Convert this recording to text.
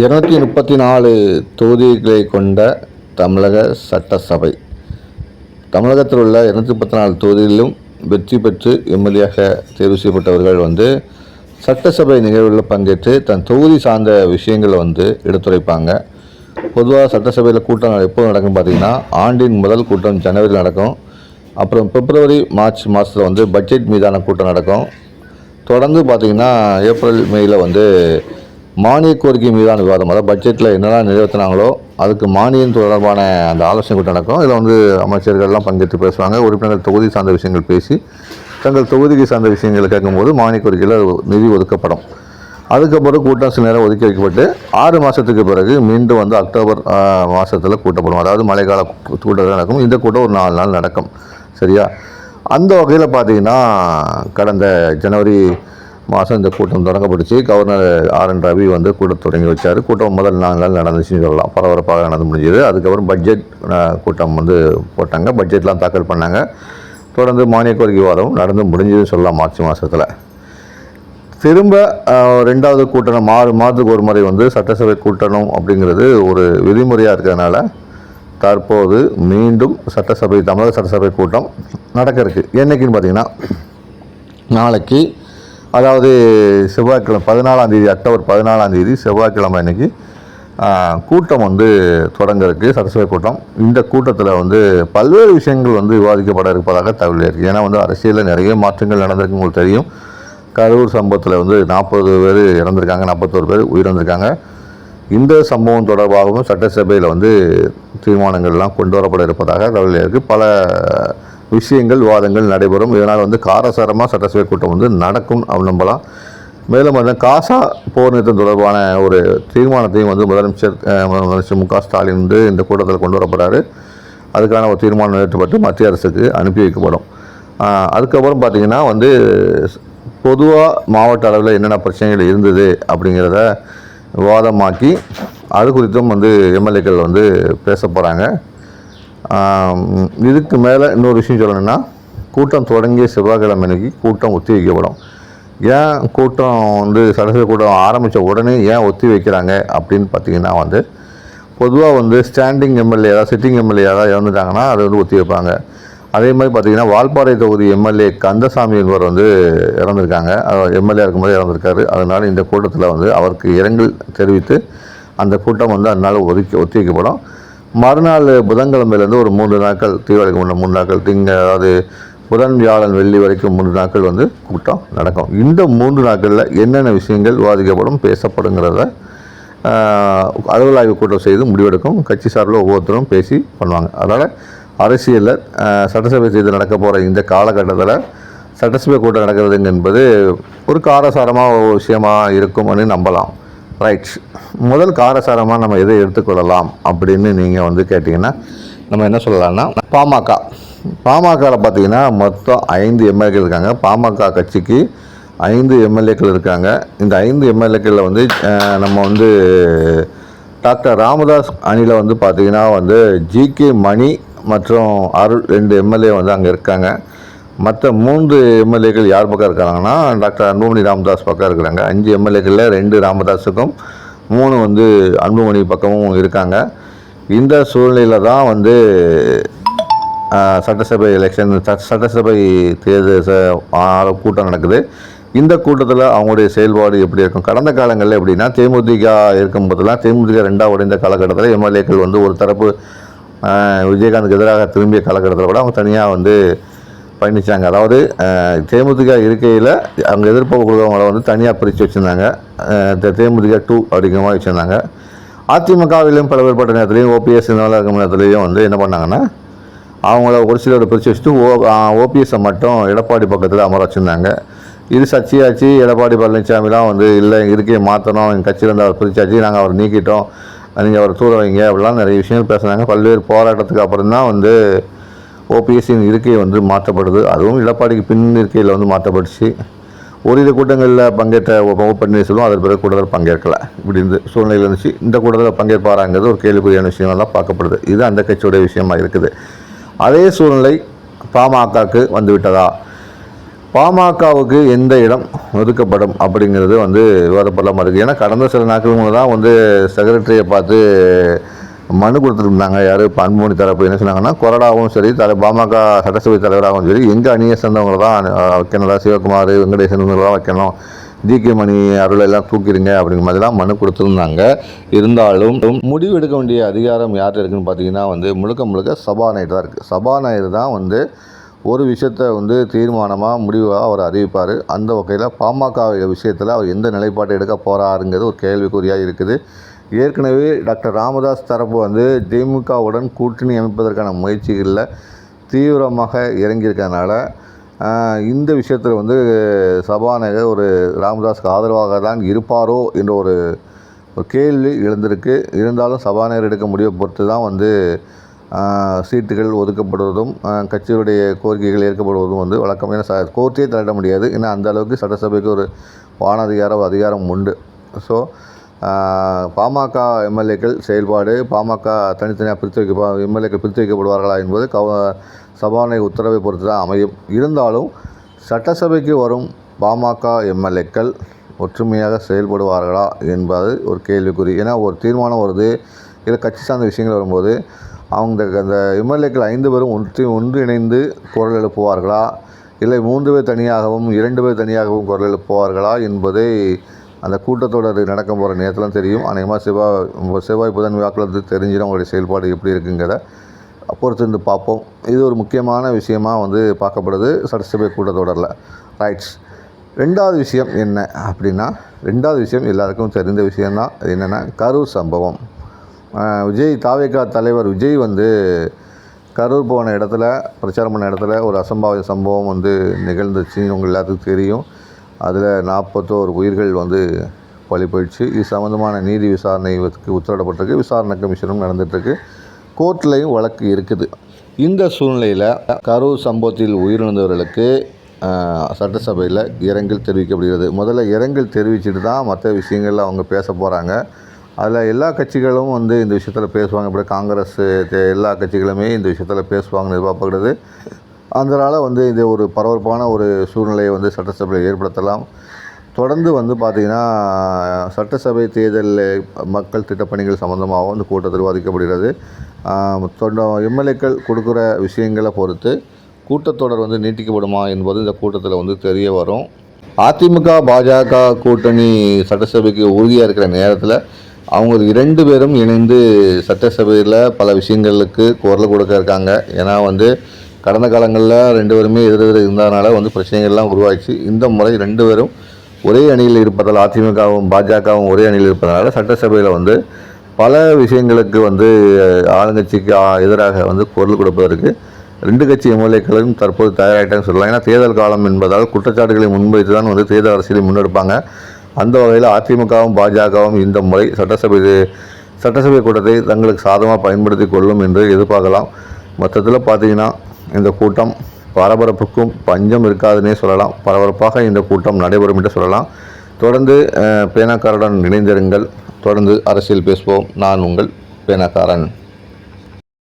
இருநூத்தி முப்பத்தி நாலு தொகுதிகளை கொண்ட தமிழக சட்டசபை. தமிழகத்தில் உள்ள இருநூத்தி முப்பத்தி நாலு தொகுதிகளிலும் வெற்றி பெற்று எம்எல்ஏயாக தேர்வு செய்யப்பட்டவர்கள் வந்து சட்டசபை நிகழ்வுகளில் பங்கேற்று தன் தொகுதி சார்ந்த விஷயங்களை வந்து எடுத்துரைப்பாங்க. பொதுவாக சட்டசபையில் கூட்டம் எப்போது நடக்கும் பார்த்திங்கன்னா ஆண்டின் முதல் கூட்டம் ஜனவரி நடக்கும். அப்புறம் பிப்ரவரி மார்ச் மாதத்தில் வந்து பட்ஜெட் மீதான கூட்டம் நடக்கும். தொடர்ந்து பார்த்திங்கன்னா ஏப்ரல் மேயில் வந்து மானிய கோரிக்கை மீதான விவாதம். அதாவது பட்ஜெட்டில் என்னெல்லாம் நிறைவேற்றினாங்களோ அதுக்கு மானியம் தொடர்பான அந்த ஆலோசனை கூட்டம் நடக்கும். இதில் வந்து அமைச்சர்கள்லாம் பங்கேற்று பேசுவாங்க. உறுப்பினர்கள் தொகுதி சார்ந்த விஷயங்கள் பேசி தங்கள் தொகுதிக்கு சார்ந்த விஷயங்களை கேட்கும்போது மானிய கோரிக்கையில் நிதி ஒதுக்கப்படும். அதுக்கப்புறம் கூட்டம் சில நேரம் ஒதுக்கி வைக்கப்பட்டு ஆறு மாதத்துக்கு பிறகு மீண்டும் வந்து அக்டோபர் மாதத்தில் கூட்டப்படும். அதாவது மழைக்கால கூட்டம் நடக்கும். இந்த கூட்டம் ஒரு நாலு நாள் நடக்கும். சரியா? அந்த வகையில் பார்த்தீங்கன்னா கடந்த ஜனவரி மாதம் இந்த கூட்டம் தொடங்கப்பட்டுச்சு. கவர்னர் ஆர் என் ரவி வந்து கூட்டம் தொடங்கி வச்சார். கூட்டம் முதல் நாலு நாள் நடந்துச்சுன்னு சொல்லலாம். பரபரப்பாக நடந்து முடிஞ்சது. அதுக்கப்புறம் பட்ஜெட் கூட்டம் வந்து போட்டாங்க. பட்ஜெட்லாம் தாக்கல் பண்ணாங்க. தொடர்ந்து மானிய கோரிக்கை வாரம் நடந்து முடிஞ்சதுன்னு சொல்லலாம் மார்ச் மாதத்தில் திரும்ப ரெண்டாவது கூட்டணம் ஆறு மாதத்துக்கு ஒரு முறை வந்து சட்டசபை கூட்டணும் அப்படிங்கிறது ஒரு விதிமுறையாக இருக்கிறதுனால தற்போது மீண்டும் சட்டசபை தமிழக சட்டசபை கூட்டம் நடக்க இருக்கு என்னைக்குன்னு பார்த்தீங்கன்னா நாளைக்கு அதாவது செவ்வாய்க்கிழமை பதினாலாம் தேதி அக்டோபர் பதினாலாம் தேதி செவ்வாய்க்கிழமை அன்றைக்கி கூட்டம் வந்து தொடங்க இருக்கு சட்டசபை கூட்டம். இந்த கூட்டத்தில் வந்து பல்வேறு விஷயங்கள் வந்து விவாதிக்கப்பட இருப்பதாக தகவல் இருக்குது ஏன்னா வந்து அரசியலில் நிறைய மாற்றங்கள் நடந்திருக்கு உங்களுக்கு தெரியும். கரூர் சம்பவத்தில் வந்து நாற்பது பேர் இறந்துருக்காங்க நாற்பத்தோரு பேர் உயிரிழந்திருக்காங்க. இந்த சம்பவம் தொடர்பாகவும் சட்டசபையில் வந்து தீர்மானங்கள்லாம் கொண்டு வரப்பட இருப்பதாக தகவல் இருக்குது பல விஷயங்கள் விவாதங்கள் நடைபெறும். இதனால் வந்து காரசாரமாக சட்டசபை கூட்டம் வந்து நடக்கும். அப்படி நம்பலாம். மேலும் வந்து காசா போர் நிறுத்தம் தொடர்பான ஒரு தீர்மானத்தையும் வந்து முதலமைச்சர் முதலமைச்சர் மு க ஸ்டாலின் வந்து இந்த கூட்டத்தில் கொண்டு வரப்படுறாரு அதுக்கான ஒரு தீர்மானம் நிறைவேற்றப்பட்டு மத்திய அரசுக்கு அனுப்பி வைக்கப்படும். அதுக்கப்புறம் பார்த்தீங்கன்னா வந்து பொதுவாக மாவட்ட அளவில் என்னென்ன பிரச்சனைகள் இருந்தது அப்படிங்கிறத விவாதமாக்கி அது குறித்தும் வந்து எம்எல்ஏக்கள் வந்து பேச போகிறாங்க இதுக்கு மேலே இன்னொரு விஷயம் சொல்லணும்னா கூட்டம் தொடங்கிய செவ்வாய்க்கிழமை அன்னைக்கு கூட்டம் ஒத்தி வைக்கப்படும். ஏன் கூட்டம் வந்து சட்டசபை கூட்டம் ஆரம்பித்த உடனே ஏன் ஒத்தி வைக்கிறாங்க அப்படின்னு பார்த்தீங்கன்னா வந்து பொதுவாக வந்து ஸ்டாண்டிங் எம்எல்ஏ சிட்டிங் எம்எல்ஏ யாராவது இறந்துட்டாங்கன்னா அதை வந்து ஒத்தி வைப்பாங்க. அதே மாதிரி பார்த்தீங்கன்னா வால்பாறை தொகுதி எம்எல்ஏ கந்தசாமி என்பவர் வந்து இறந்துருக்காங்க. எம்எல்ஏ இருக்கும்போது இறந்துருக்காரு. அதனால் இந்த கூட்டத்தில் வந்து அவருக்கு இரங்கல் தெரிவித்து அந்த கூட்டம் வந்து அதனால் ஒதுக்கி ஒத்தி வைக்கப்படும். மறுநாள் புதன்கிழமையிலேருந்து ஒரு மூன்று நாட்கள் தீபாவளிக்கு முன்ன மூணு நாட்கள் திங்க அதாவது புதன் வியாழன் வெள்ளி வரைக்கும் மூன்று நாட்கள் வந்து கூட்டம் நடக்கும். இந்த மூன்று நாட்களில் என்னென்ன விஷயங்கள் விவாதிக்கப்படும் பேசப்படுங்கிறத அலுவலாய்வு அலுவல் ஆய்வு கூட்டம் செய்து முடிவெடுக்கும். கட்சி சார்பில் ஒவ்வொருத்தரும் பேசி பண்ணுவாங்க. அதனால் அரசியலில் சட்டசபை தேர்தல் நடக்க போகிற இந்த காலகட்டத்தில் சட்டசபை கூட்டம் நடக்கிறதுங்க என்பது ஒரு காரசாரமாக ஒரு விஷயமாக இருக்கும்னு நம்பலாம். ரைட் முதல் காரசாரமாக நம்ம எதை எடுத்துக்கொள்ளலாம் அப்படின்னு நீங்கள் வந்து கேட்டிங்கன்னா நம்ம என்ன சொல்லலாம்னா பாமக. பாமகவில் பார்த்தீங்கன்னா மொத்தம் ஐந்து எம்எல்ஏக்கள் இருக்காங்க. பாமக கட்சிக்கு ஐந்து எம்எல்ஏக்கள் இருக்காங்க. இந்த ஐந்து எம்எல்ஏக்களில் வந்து நம்ம வந்து டாக்டர் ராமதாஸ் அணியில் வந்து பார்த்தீங்கன்னா வந்து ஜிகே மணி மற்றும் அருள் ரெண்டு எம்எல்ஏ வந்து அங்கே இருக்காங்க. மற்ற மூன்று எம்எல்ஏக்கள் யார் பக்கம் இருக்கிறாங்கன்னா டாக்டர் அன்புமணி ராமதாஸ் பக்கம் இருக்கிறாங்க. அஞ்சு எம்எல்ஏக்களில் ரெண்டு ராமதாஸுக்கும் மூணு வந்து அன்புமணி பக்கமும் இருக்காங்க. இந்த சூழ்நிலையில் தான் வந்து சட்டசபை எலெக்ஷன் சட்டசபை தேர்தல் கூட்டம் நடக்குது. இந்த கூட்டத்தில் அவங்களுடைய செயல்பாடு எப்படி இருக்கும்? கடந்த காலங்களில் எப்படின்னா தேமுதிக இருக்கும் போதெல்லாம் தேமுதிக ரெண்டாவது உடைந்த காலகட்டத்தில் எம்எல்ஏக்கள் வந்து ஒரு தரப்பு விஜயகாந்துக்கு எதிராக திரும்பிய காலகட்டத்தில் கூட அவங்க தனியாக வந்து பயணித்தாங்க அதாவது தேமுதிக இருக்கையில் அவங்க எதிர்ப்பு கொடுக்குறவங்கள வந்து தனியாக பிரித்து வச்சுருந்தாங்க. தேமுதிக டூ அப்படிங்கிற மாதிரி வச்சுருந்தாங்க. அதிமுகவிலையும் பல பேர்பட்ட நேரத்துலையும் ஓபிஎஸ் இந்த மாதிரி நேரத்துலையும் வந்து என்ன பண்ணாங்கன்னா அவங்கள ஒரு சிலரை பிரித்து வச்சுட்டு ஓ ஓபிஎஸ்ஸை மட்டும் எடப்பாடி பக்கத்தில் அமர வச்சுருந்தாங்க. இது சர்ச்சையாச்சு. எடப்பாடி பழனிசாமிலாம் வந்து இல்லை இருக்கையை மாற்றணும் எங்கள் கட்சியிலேருந்து அவர் பிரிச்சாச்சு. நாங்கள் அவர் நீக்கிட்டோம். நீங்கள் அவர் தூர வைங்க அப்படிலாம் நிறைய விஷயங்கள் பேசுனாங்க. பல்வேறு போராட்டத்துக்கு அப்புறம் தான் வந்து ஓபிஎஸ்சியின் இருக்கை வந்து மாற்றப்படுது. அதுவும் எடப்பாடிக்கு பின் இருக்கையில் வந்து மாற்றப்பட்டுச்சு. ஓரிரு கூட்டங்களில் பங்கேற்ற ஓ பன்னீர்செல்வம் அதன் பிறகு கூட்டத்தில் பங்கேற்கல. இப்படி இந்த சூழ்நிலையில் இருந்துச்சு. இந்த கூட்டத்தில் பங்கேற்பாராங்கிறது ஒரு கேள்விக்குரியான விஷயமா தான் பார்க்கப்படுது. இது அந்த கட்சியோடைய விஷயமா இருக்குது. அதே சூழ்நிலை பாமகக்கு வந்துவிட்டதா? பாமகவுக்கு எந்த இடம் ஒதுக்கப்படும் அப்படிங்கிறது வந்து விவாதப்படலாமல் இருக்குது ஏன்னா கடந்த சில நாட்கள் தான் வந்து செக்ரட்டரியை பார்த்து மனு கொடுத்துருந்தாங்க யார் அன்புமணி தரப்பு என்ன சொன்னாங்கன்னா கொறடாவும் சரி தலை பாமக சட்டசபை தலைவராகவும் சரி எங்கள் அணியை சேர்ந்தவங்க தான் அஹ், வைக்கணும் சிவகுமார் வெங்கடேசன் இவங்க தான் வைக்கணும். G K. மணி அருள் எல்லாம் தூக்கிடுங்க அப்படிங்கிற மாதிரிலாம் மனு கொடுத்துருந்தாங்க. இருந்தாலும் முடிவு எடுக்க வேண்டிய அதிகாரம் யார்கிட்ட இருக்குன்னு பார்த்தீங்கன்னா வந்து முழுக்க முழுக்க சபாநாயகர் தான் இருக்குது சபாநாயகர் தான் வந்து ஒரு விஷயத்தை வந்து தீர்மானமாக முடிவாக அவர் அறிவிப்பார். அந்த வகையில் பாமக விஷயத்தில் அவர் எந்த நிலைப்பாட்டை எடுக்க போகிறாருங்கிறது ஒரு கேள்விக்குறியாக இருக்குது. ஏற்கனவே டாக்டர் ராமதாஸ் தரப்பு வந்து திமுகவுடன் கூட்டணி அமைப்பதற்கான முயற்சிகளில் தீவிரமாக இறங்கியிருக்கறனால இந்த விஷயத்தில் வந்து சபாநாயகர் ஒரு ராமதாஸ்க்கு ஆதரவாக தான் இருப்பாரோ என்ற ஒரு ஒரு கேள்வி எழுந்திருக்கு. இருந்தாலும் சபாநாயகர் எடுக்க முடிவை பொறுத்து தான் வந்து சீட்டுகள் ஒதுக்கப்படுவதும் கட்சியுடைய கோரிக்கைகள் ஏற்கப்படுவதும் வந்து வழக்கமான ச கோர்ட்டே தள்ளிட முடியாது. ஏன்னா அந்த அளவுக்கு சட்டசபைக்கு ஒரு வானதிகாரம் அதிகாரம் உண்டு. ஸோ பாமக எம்எல்ஏக்கள் செயல்பாடு பாமக தனித்தனியாக பிரித்து வைக்க எம்எல்ஏக்கள் பிரித்து வைக்கப்படுவார்களா என்பது கவ சபாநாயகர் உத்தரவை பொறுத்து தான் அமையும். இருந்தாலும் சட்டசபைக்கு வரும் பாமக எம்எல்ஏக்கள் ஒற்றுமையாக செயல்படுவார்களா என்பது ஒரு கேள்விக்குறி. ஏன்னா ஒரு தீர்மானம் வருது இல்லை கட்சி சார்ந்த விஷயங்கள் வரும்போது அவங்க அந்த எம்எல்ஏக்கள் ஐந்து பேரும் ஒன்று ஒன்றிணைந்து குரல் எழுப்புவார்களா? இல்லை மூன்று பேர் தனியாகவும் இரண்டு பேர் தனியாகவும் குரல் எழுப்புவார்களா என்பதை அந்த கூட்டத்தொடர் நடக்க போகிற நேரத்தில் தெரியும். அநேகமாக செவ்வாய் செவ்வாய் புதன் வாக்கில் தெரிஞ்சிடும் அவங்களுடைய செயல்பாடு எப்படி இருக்குங்கிறத பொறுத்திருந்து பார்ப்போம். இது ஒரு முக்கியமான விஷயமா வந்து பார்க்கப்படுது சட்டசபை கூட்டத்தொடரில். ரைட்ஸ் ரெண்டாவது விஷயம் என்ன அப்படின்னா ரெண்டாவது விஷயம் எல்லாருக்கும் தெரிந்த விஷயம்தான். அது என்னென்னா கரூர் சம்பவம். விஜய் தாவேகா தலைவர் விஜய் வந்து கரூர் போன இடத்துல பிரச்சாரம் பண்ண இடத்துல ஒரு அசம்பாவித சம்பவம் வந்து நிகழ்ந்துச்சுன்னு உங்கள் எல்லாத்துக்கும் தெரியும். அதில் நாற்பத்தோரு உயிர்கள் வந்து பலி போயிடுச்சு இது சம்மந்தமான நீதி விசாரணைக்கு உத்தரவிடப்பட்டிருக்கு. விசாரணை கமிஷனும் நடந்துகிட்ருக்கு கோர்ட்லேயும் வழக்கு இருக்குது. இந்த சூழ்நிலையில் கரூர் சம்பவத்தில் உயிரிழந்தவர்களுக்கு சட்டசபையில் இரங்கல் தெரிவிக்கப்படுகிறது. முதல்ல இரங்கல் தெரிவிச்சுட்டு தான் மற்ற விஷயங்கள்ல அவங்க பேச போகிறாங்க அதில் எல்லா கட்சிகளும் வந்து இந்த விஷயத்தில் பேசுவாங்க. இப்படி காங்கிரஸ் எல்லா கட்சிகளுமே இந்த விஷயத்தில் பேசுவாங்கன்னு எதிர்பார்க்கப்படுது. அதனால் வந்து இது ஒரு பரபரப்பான ஒரு சூழ்நிலையை வந்து சட்டசபையில் ஏற்படுத்தலாம். தொடர்ந்து வந்து பார்த்திங்கன்னா சட்டசபை தேர்தலில் மக்கள் திட்டப்பணிகள் சம்மந்தமாகவும் இந்த கூட்டத்தில் விவாதிக்கப்படுகிறது தொண்ட எம்எல்ஏக்கள் கொடுக்குற விஷயங்களை பொறுத்து கூட்டத்தொடர் வந்து நீட்டிக்கப்படுமா என்பது இந்த கூட்டத்தில் வந்து தெரிய வரும். அதிமுக பாஜக கூட்டணி சட்டசபைக்கு உறுதியாக இருக்கிற நேரத்தில் அவங்க இரண்டு பேரும் இணைந்து சட்டசபையில் பல விஷயங்களுக்கு குரல் கொடுக்க இருக்காங்க. ஏன்னா வந்து கடந்த காலங்களில் ரெண்டு பேருமே எதிர் எதிர் இருந்ததுனால வந்து பிரச்சனைகள்லாம் உருவாச்சு இந்த முறை ரெண்டு பேரும் ஒரே அணியில் இருப்பதால் அதிமுகவும் பாஜகவும் ஒரே அணியில் இருப்பதனால சட்டசபையில் வந்து பல விஷயங்களுக்கு வந்து ஆளுங்கட்சிக்கு எதிராக வந்து குரல் கொடுப்பதற்கு ரெண்டு கட்சி எம்எல்ஏக்களும் தற்போது தயாராகிட்டாங்க சொல்லலாம். ஏன்னா தேர்தல் காலம் என்பதால் குற்றச்சாட்டுகளை முன்வைத்து தான் வந்து தேர்தல் அரசியலை முன்னெடுப்பாங்க. அந்த வகையில் அதிமுகவும் பாஜகவும் இந்த முறை சட்டசபை சட்டசபை கூட்டத்தை தங்களுக்கு சாதமாக பயன்படுத்தி கொள்ளும் என்று எதிர்பார்க்கலாம். மொத்தத்தில் பார்த்தீங்கன்னா இந்த கூட்டம் பரபரப்புக்கும் பஞ்சம் இருக்காதுன்னே சொல்லலாம். பரபரப்பாக இந்த கூட்டம் நடைபெறும் என்று சொல்லலாம். தொடர்ந்து பேனாக்காரருடன் இணைந்திருங்கள். தொடர்ந்து அரசியல் பேசுவோம். நான் உங்கள் பேனாக்காரன்.